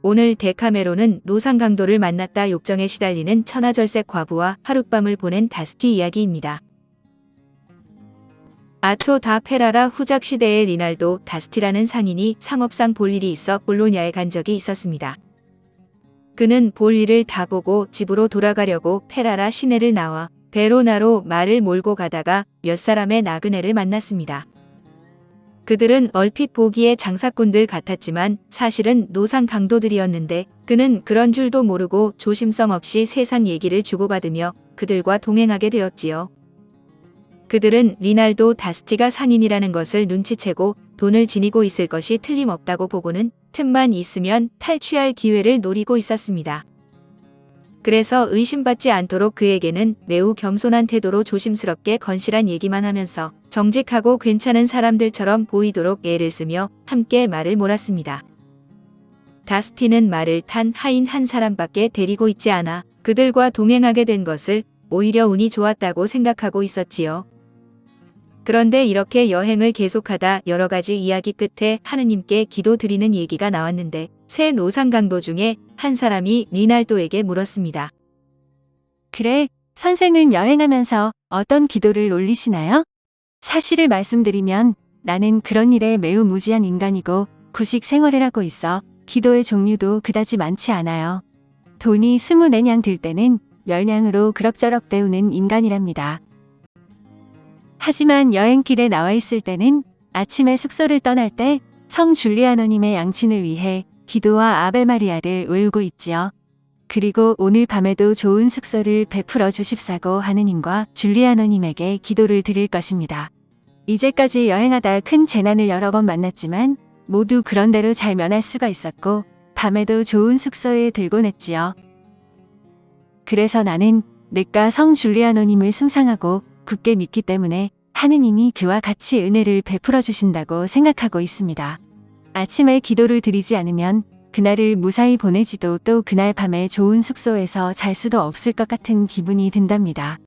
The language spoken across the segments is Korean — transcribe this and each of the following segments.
오늘 데카메론은 노상 강도를 만났다 욕정에 시달리는 천하절색 과부와 하룻밤을 보낸 다스티 이야기입니다. 아초 다 페라라 후작 시대의 리날도 다스티라는 상인이 상업상 볼 일이 있어 볼로냐에 간 적이 있었습니다. 그는 볼 일을 다 보고 집으로 돌아가려고 페라라 시내를 나와 베로나로 말을 몰고 가다가 몇 사람의 나그네를 만났습니다. 그들은 얼핏 보기에 장사꾼들 같았지만 사실은 노상 강도들이었는데 그는 그런 줄도 모르고 조심성 없이 세상 얘기를 주고받으며 그들과 동행하게 되었지요. 그들은 리날도 다스티가 상인이라는 것을 눈치채고 돈을 지니고 있을 것이 틀림없다고 보고는 틈만 있으면 탈취할 기회를 노리고 있었습니다. 그래서 의심받지 않도록 그에게는 매우 겸손한 태도로 조심스럽게 건실한 얘기만 하면서 정직하고 괜찮은 사람들처럼 보이도록 애를 쓰며 함께 말을 몰았습니다. 다스티는 말을 탄 하인 한 사람밖에 데리고 있지 않아 그들과 동행하게 된 것을 오히려 운이 좋았다고 생각하고 있었지요. 그런데 이렇게 여행을 계속하다 여러 가지 이야기 끝에 하느님께 기도 드리는 얘기가 나왔는데 새 노상 강도 중에 한 사람이 리날도에게 물었습니다. 그래, 선생은 여행하면서 어떤 기도를 올리시나요? 사실을 말씀드리면 나는 그런 일에 매우 무지한 인간이고 구식 생활을 하고 있어 기도의 종류도 그다지 많지 않아요. 돈이 스무 네냥 들 때는 멸냥으로 그럭저럭 때우는 인간이랍니다. 하지만 여행길에 나와 있을 때는 아침에 숙소를 떠날 때 성 줄리아노님의 양친을 위해 기도와 아베 마리아를 외우고 있지요. 그리고 오늘 밤에도 좋은 숙소를 베풀어 주십사고 하느님과 줄리아노님에게 기도를 드릴 것입니다. 이제까지 여행하다 큰 재난을 여러 번 만났지만 모두 그런대로 잘 면할 수가 있었고 밤에도 좋은 숙소에 들곤 했지요. 그래서 나는 내가 성 줄리아노님을 숭상하고 굳게 믿기 때문에 하느님이 그와 같이 은혜를 베풀어 주신다고 생각하고 있습니다. 아침에 기도를 드리지 않으면 그날을 무사히 보내지도 또 그날 밤에 좋은 숙소에서 잘 수도 없을 것 같은 기분이 든답니다.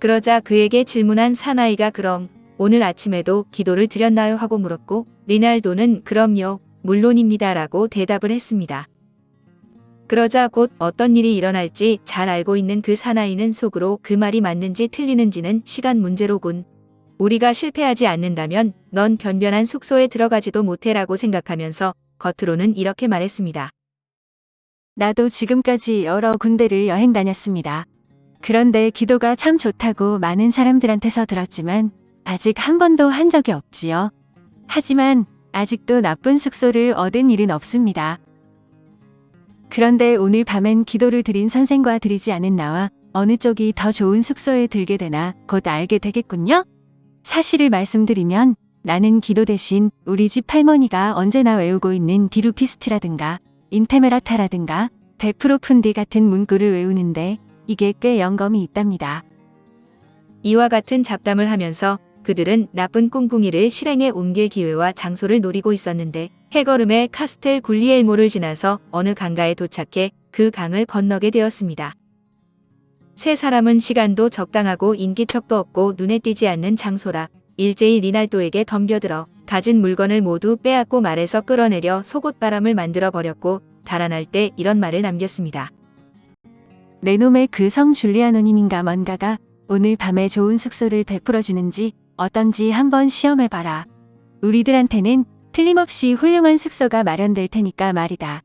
그러자 그에게 질문한 사나이가 그럼 오늘 아침에도 기도를 드렸나요 하고 물었고 리날도는 그럼요 물론입니다 라고 대답을 했습니다. 그러자 곧 어떤 일이 일어날지 잘 알고 있는 그 사나이는 속으로 그 말이 맞는지 틀리는지는 시간 문제로군. 우리가 실패하지 않는다면 넌 변변한 숙소에 들어가지도 못해라고 생각하면서 겉으로는 이렇게 말했습니다. 나도 지금까지 여러 군데를 여행 다녔습니다. 그런데 기도가 참 좋다고 많은 사람들한테서 들었지만 아직 한 번도 한 적이 없지요. 하지만 아직도 나쁜 숙소를 얻은 일은 없습니다. 그런데 오늘 밤엔 기도를 드린 선생과 드리지 않은 나와 어느 쪽이 더 좋은 숙소에 들게 되나 곧 알게 되겠군요. 사실을 말씀드리면 나는 기도 대신 우리 집 할머니가 언제나 외우고 있는 디루피스트라든가 인테메라타라든가 데프로푼디 같은 문구를 외우는데 이게 꽤 영감이 있답니다. 이와 같은 잡담을 하면서 그들은 나쁜 꿍꿍이를 실행에 옮길 기회와 장소를 노리고 있었는데 해걸음에 카스텔 굴리엘모를 지나서 어느 강가에 도착해 그 강을 건너게 되었습니다. 세 사람은 시간도 적당하고 인기척도 없고 눈에 띄지 않는 장소라 일제히 리날도에게 덤벼들어 가진 물건을 모두 빼앗고 말에서 끌어내려 속옷바람을 만들어 버렸고 달아날 때 이런 말을 남겼습니다. 내 놈의 그 성 줄리아노님인가 뭔가가 오늘 밤에 좋은 숙소를 베풀어 주는지 어떤지 한번 시험해 봐라. 우리들한테는 틀림없이 훌륭한 숙소가 마련될 테니까 말이다.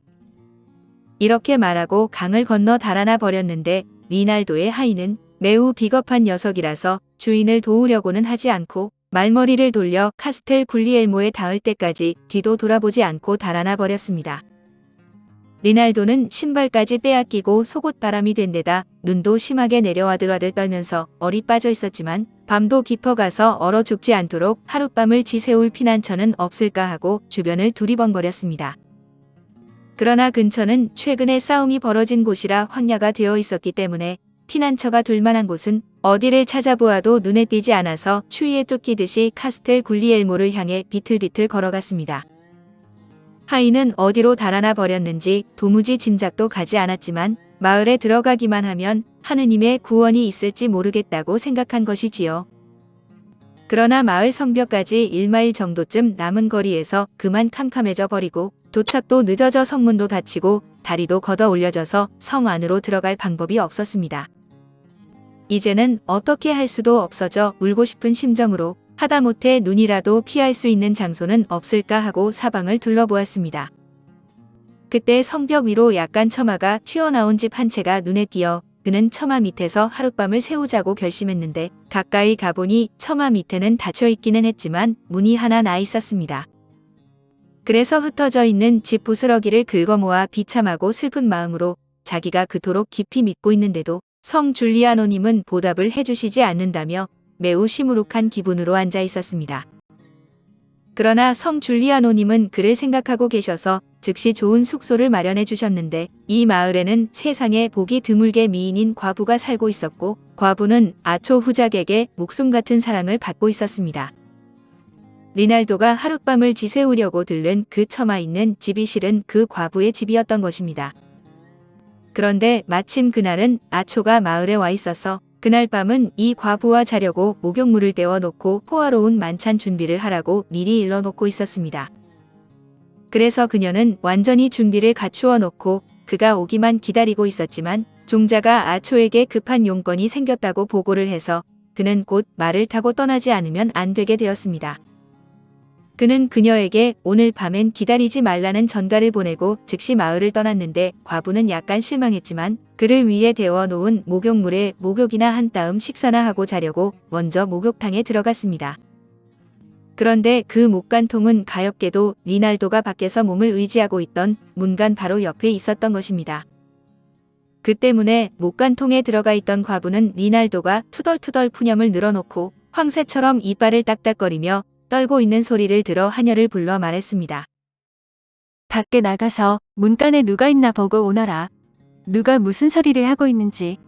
이렇게 말하고 강을 건너 달아나 버렸는데 리날도의 하인은 매우 비겁한 녀석이라서 주인을 도우려고는 하지 않고 말머리를 돌려 카스텔 굴리엘모에 닿을 때까지 뒤도 돌아보지 않고 달아나 버렸습니다. 리날도는 신발까지 빼앗기고 속옷바람이 된 데다 눈도 심하게 내려와 들와들 떨면서 얼이 빠져 있었지만 밤도 깊어가서 얼어 죽지 않도록 하룻밤을 지새울 피난처는 없을까 하고 주변을 두리번거렸습니다. 그러나 근처는 최근에 싸움이 벌어진 곳이라 황야가 되어 있었기 때문에 피난처가 둘만한 곳은 어디를 찾아보아도 눈에 띄지 않아서 추위에 쫓기듯이 카스텔 굴리엘모를 향해 비틀비틀 걸어갔습니다. 하인은 어디로 달아나 버렸는지 도무지 짐작도 가지 않았지만 마을에 들어가기만 하면 하느님의 구원이 있을지 모르겠다고 생각한 것이지요. 그러나 마을 성벽까지 1마일 정도쯤 남은 거리에서 그만 캄캄해져 버리고 도착도 늦어져 성문도 닫히고 다리도 걷어 올려져서 성 안으로 들어갈 방법이 없었습니다. 이제는 어떻게 할 수도 없어져 울고 싶은 심정으로 하다못해 눈이라도 피할 수 있는 장소는 없을까 하고 사방을 둘러보았습니다. 그때 성벽 위로 약간 처마가 튀어나온 집 한 채가 눈에 띄어 그는 처마 밑에서 하룻밤을 새우자고 결심했는데 가까이 가보니 처마 밑에는 닫혀 있기는 했지만 문이 하나 나 있었습니다. 그래서 흩어져 있는 집 부스러기를 긁어모아 비참하고 슬픈 마음으로 자기가 그토록 깊이 믿고 있는데도 성 줄리아노님은 보답을 해주시지 않는다며 매우 시무룩한 기분으로 앉아 있었습니다. 그러나 성 줄리아노님은 그를 생각하고 계셔서 즉시 좋은 숙소를 마련해 주셨는데 이 마을에는 세상에 보기 드물게 미인인 과부가 살고 있었고 과부는 아초 후작에게 목숨 같은 사랑을 받고 있었습니다. 리날도가 하룻밤을 지새우려고 들른 그 처마 있는 집이 실은 그 과부의 집이었던 것입니다. 그런데 마침 그날은 아초가 마을에 와 있어서 그날 밤은 이 과부와 자려고 목욕물을 떼어 놓고 포화로운 만찬 준비를 하라고 미리 일러 놓고 있었습니다. 그래서 그녀는 완전히 준비를 갖추어 놓고 그가 오기만 기다리고 있었지만 종자가 아초에게 급한 용건이 생겼다고 보고를 해서 그는 곧 말을 타고 떠나지 않으면 안 되게 되었습니다. 그는 그녀에게 오늘 밤엔 기다리지 말라는 전가를 보내고 즉시 마을을 떠났는데 과부는 약간 실망했지만 그를 위해 데워 놓은 목욕물에 목욕이나 한 따음 식사나 하고 자려고 먼저 목욕탕에 들어갔습니다. 그런데 그 목간통은 가엾게도 리날도가 밖에서 몸을 의지하고 있던 문간 바로 옆에 있었던 것입니다. 그 때문에 목간통에 들어가 있던 과부는 리날도가 투덜투덜 푸념을 늘어놓고 황새처럼 이빨을 딱딱거리며 떨고 있는 소리를 들어 하녀를 불러 말했습니다. 밖에 나가서 문간에 누가 있나 보고 오너라. 누가 무슨 소리를 하고 있는지.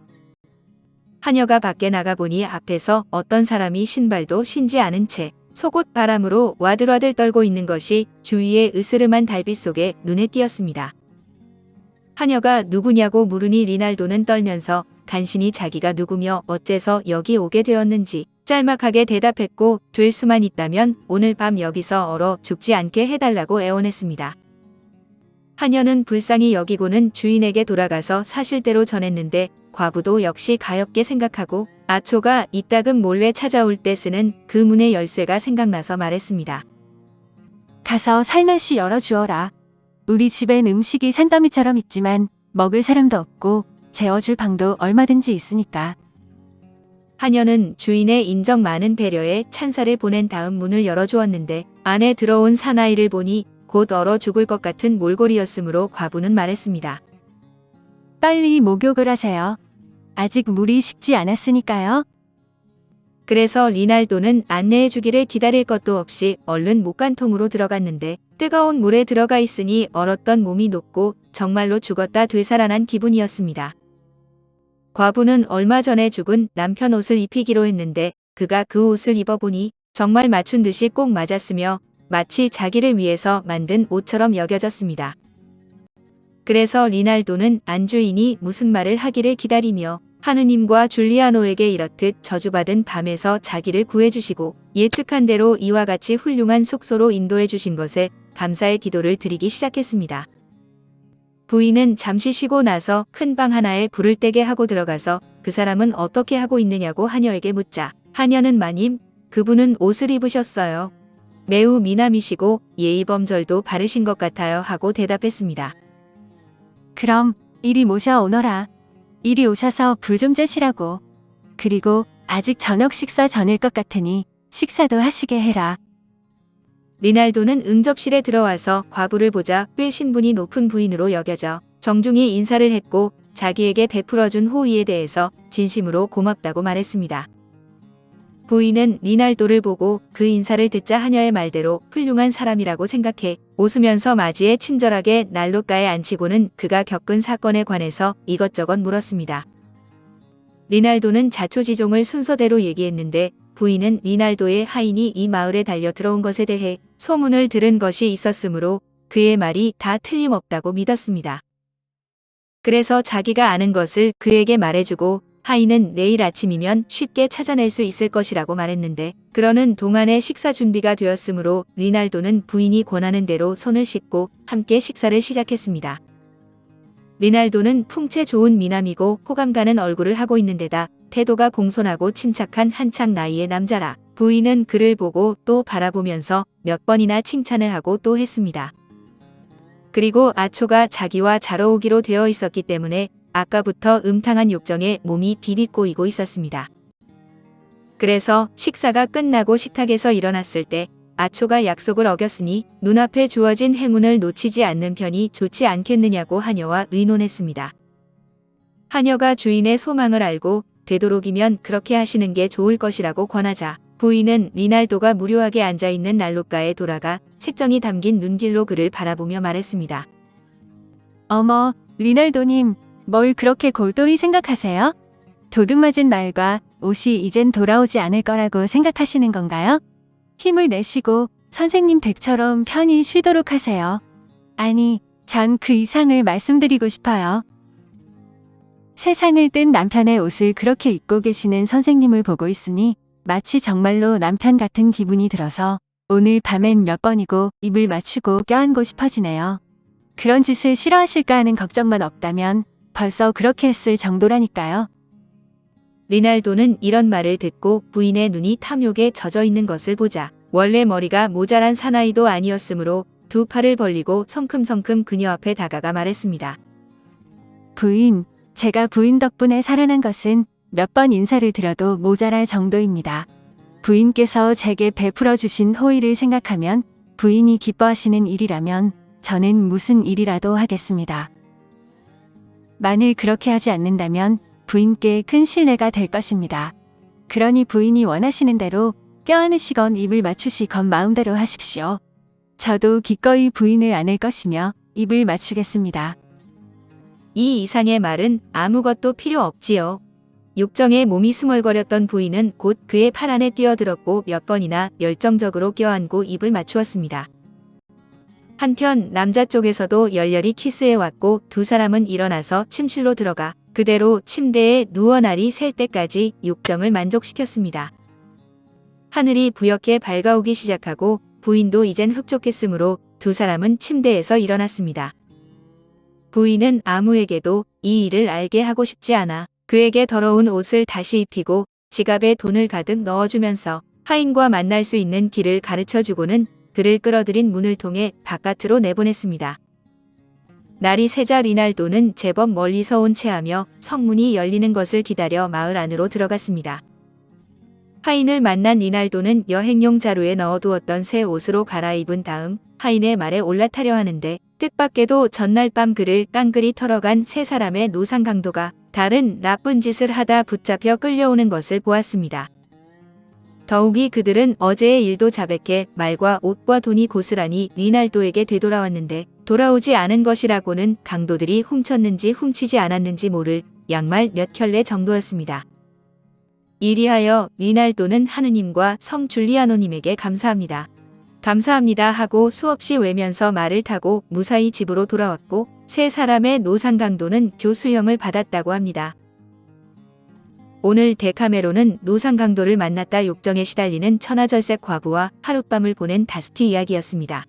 하녀가 밖에 나가보니 앞에서 어떤 사람이 신발도 신지 않은 채 속옷 바람으로 와들와들 떨고 있는 것이 주위의 으스름한 달빛 속에 눈에 띄었습니다. 하녀가 누구냐고 물으니 리날도는 떨면서 간신히 자기가 누구며 어째서 여기 오게 되었는지 짤막하게 대답했고 될 수만 있다면 오늘 밤 여기서 얼어 죽지 않게 해달라고 애원했습니다. 하녀는 불쌍히 여기고는 주인에게 돌아가서 사실대로 전했는데 과부도 역시 가엾게 생각하고 아초가 이따금 몰래 찾아올 때 쓰는 그 문의 열쇠가 생각나서 말했습니다. 가서 살며시 열어주어라. 우리 집엔 음식이 산더미처럼 있지만 먹을 사람도 없고 재워줄 방도 얼마든지 있으니까. 하녀는 주인의 인정 많은 배려에 찬사를 보낸 다음 문을 열어주었는데 안에 들어온 사나이를 보니 곧 얼어 죽을 것 같은 몰골이었으므로 과부는 말했습니다. 빨리 목욕을 하세요. 아직 물이 식지 않았으니까요. 그래서 리날도는 안내해 주기를 기다릴 것도 없이 얼른 목간통으로 들어갔는데 뜨거운 물에 들어가 있으니 얼었던 몸이 녹고 정말로 죽었다 되살아난 기분이었습니다. 과부는 얼마 전에 죽은 남편 옷을 입히기로 했는데 그가 그 옷을 입어보니 정말 맞춘 듯이 꼭 맞았으며 마치 자기를 위해서 만든 옷처럼 여겨졌습니다. 그래서 리날도는 안주인이 무슨 말을 하기를 기다리며 하느님과 줄리아노에게 이렇듯 저주받은 밤에서 자기를 구해주시고 예측한 대로 이와 같이 훌륭한 숙소로 인도해 주신 것에 감사의 기도를 드리기 시작했습니다. 부인은 잠시 쉬고 나서 큰 방 하나에 불을 떼게 하고 들어가서 그 사람은 어떻게 하고 있느냐고 하녀에게 묻자 하녀는 마님 그분은 옷을 입으셨어요. 매우 미남이시고 예의범절도 바르신 것 같아요 하고 대답했습니다. 그럼 이리 모셔 오너라. 이리 오셔서 불좀 쬐시라고. 그리고 아직 저녁 식사 전일 것 같으니 식사도 하시게 해라. 리날도는 응접실에 들어와서 과부를 보자 꽤 신분이 높은 부인으로 여겨져 정중히 인사를 했고 자기에게 베풀어준 호의에 대해서 진심으로 고맙다고 말했습니다. 부인은 리날도를 보고 그 인사를 듣자 하녀의 말대로 훌륭한 사람이라고 생각해 웃으면서 맞이해 친절하게 난로가에 앉히고는 그가 겪은 사건에 관해서 이것저것 물었습니다. 리날도는 자초지종을 순서대로 얘기했는데 부인은 리날도의 하인이 이 마을에 달려 들어온 것에 대해 소문을 들은 것이 있었으므로 그의 말이 다 틀림없다고 믿었습니다. 그래서 자기가 아는 것을 그에게 말해주고 하인은 내일 아침이면 쉽게 찾아낼 수 있을 것이라고 말했는데 그러는 동안에 식사 준비가 되었으므로 리날도는 부인이 권하는 대로 손을 씻고 함께 식사를 시작했습니다. 리날도는 풍채 좋은 미남이고 호감 가는 얼굴을 하고 있는 데다 태도가 공손하고 침착한 한창 나이의 남자라 부인은 그를 보고 또 바라보면서 몇 번이나 칭찬을 하고 또 했습니다. 그리고 아초가 자기와 잘 어우기로 되어 있었기 때문에 아까부터 음탕한 욕정에 몸이 비비꼬이고 있었습니다. 그래서 식사가 끝나고 식탁에서 일어났을 때 아초가 약속을 어겼으니 눈앞에 주어진 행운을 놓치지 않는 편이 좋지 않겠느냐고 하녀와 의논했습니다. 하녀가 주인의 소망을 알고 되도록이면 그렇게 하시는 게 좋을 것이라고 권하자 부인은 리날도가 무료하게 앉아있는 난로가에 돌아가 색정이 담긴 눈길로 그를 바라보며 말했습니다. 어머, 리날도님, 뭘 그렇게 골똘히 생각하세요? 도둑맞은 말과 옷이 이젠 돌아오지 않을 거라고 생각하시는 건가요? 힘을 내시고 선생님 댁처럼 편히 쉬도록 하세요. 아니, 전 그 이상을 말씀드리고 싶어요. 세상을 뜬 남편의 옷을 그렇게 입고 계시는 선생님을 보고 있으니 마치 정말로 남편 같은 기분이 들어서 오늘 밤엔 몇 번이고 입을 맞추고 껴안고 싶어지네요. 그런 짓을 싫어하실까 하는 걱정만 없다면 벌써 그렇게 했을 정도라니까요. 리날도는 이런 말을 듣고 부인의 눈이 탐욕에 젖어 있는 것을 보자 원래 머리가 모자란 사나이도 아니었으므로 두 팔을 벌리고 성큼성큼 그녀 앞에 다가가 말했습니다. 부인, 제가 부인 덕분에 살아난 것은 몇 번 인사를 드려도 모자랄 정도입니다. 부인께서 제게 베풀어 주신 호의를 생각하면 부인이 기뻐하시는 일이라면 저는 무슨 일이라도 하겠습니다. 만일 그렇게 하지 않는다면 부인께 큰 신뢰가 될 것입니다. 그러니 부인이 원하시는 대로 껴안으시건 입을 맞추시건 마음대로 하십시오. 저도 기꺼이 부인을 안을 것이며 입을 맞추겠습니다. 이 이상의 말은 아무것도 필요 없지요. 욕정에 몸이 스멀거렸던 부인은 곧 그의 팔 안에 뛰어들었고 몇 번이나 열정적으로 껴안고 입을 맞추었습니다. 한편 남자 쪽에서도 열렬히 키스해왔고 두 사람은 일어나서 침실로 들어가 그대로 침대에 누워 날이 셀 때까지 욕정을 만족시켰습니다. 하늘이 부옇게 밝아오기 시작하고 부인도 이젠 흡족했으므로 두 사람은 침대에서 일어났습니다. 부인은 아무에게도 이 일을 알게 하고 싶지 않아 그에게 더러운 옷을 다시 입히고 지갑에 돈을 가득 넣어주면서 하인과 만날 수 있는 길을 가르쳐주고는 그를 끌어들인 문을 통해 바깥으로 내보냈습니다. 날이 새자 리날도는 제법 멀리서 온 채하며 성문이 열리는 것을 기다려 마을 안으로 들어갔습니다. 하인을 만난 리날도는 여행용 자루에 넣어두었던 새 옷으로 갈아입은 다음 하인의 말에 올라타려 하는데 뜻밖에도 전날 밤 그를 깡그리 털어간 세 사람의 노상 강도가 다른 나쁜 짓을 하다 붙잡혀 끌려오는 것을 보았습니다. 더욱이 그들은 어제의 일도 자백해 말과 옷과 돈이 고스란히 리날도에게 되돌아왔는데 돌아오지 않은 것이라고는 강도들이 훔쳤는지 훔치지 않았는지 모를 양말 몇 켤레 정도였습니다. 이리하여 리날도는 하느님과 성 줄리아노님에게 감사합니다. 감사합니다 하고 수없이 외면서 말을 타고 무사히 집으로 돌아왔고 세 사람의 노상 강도는 교수형을 받았다고 합니다. 오늘 데카메로는 노상 강도를 만났다 욕정에 시달리는 천하절색 과부와 하룻밤을 보낸 다스티 이야기였습니다.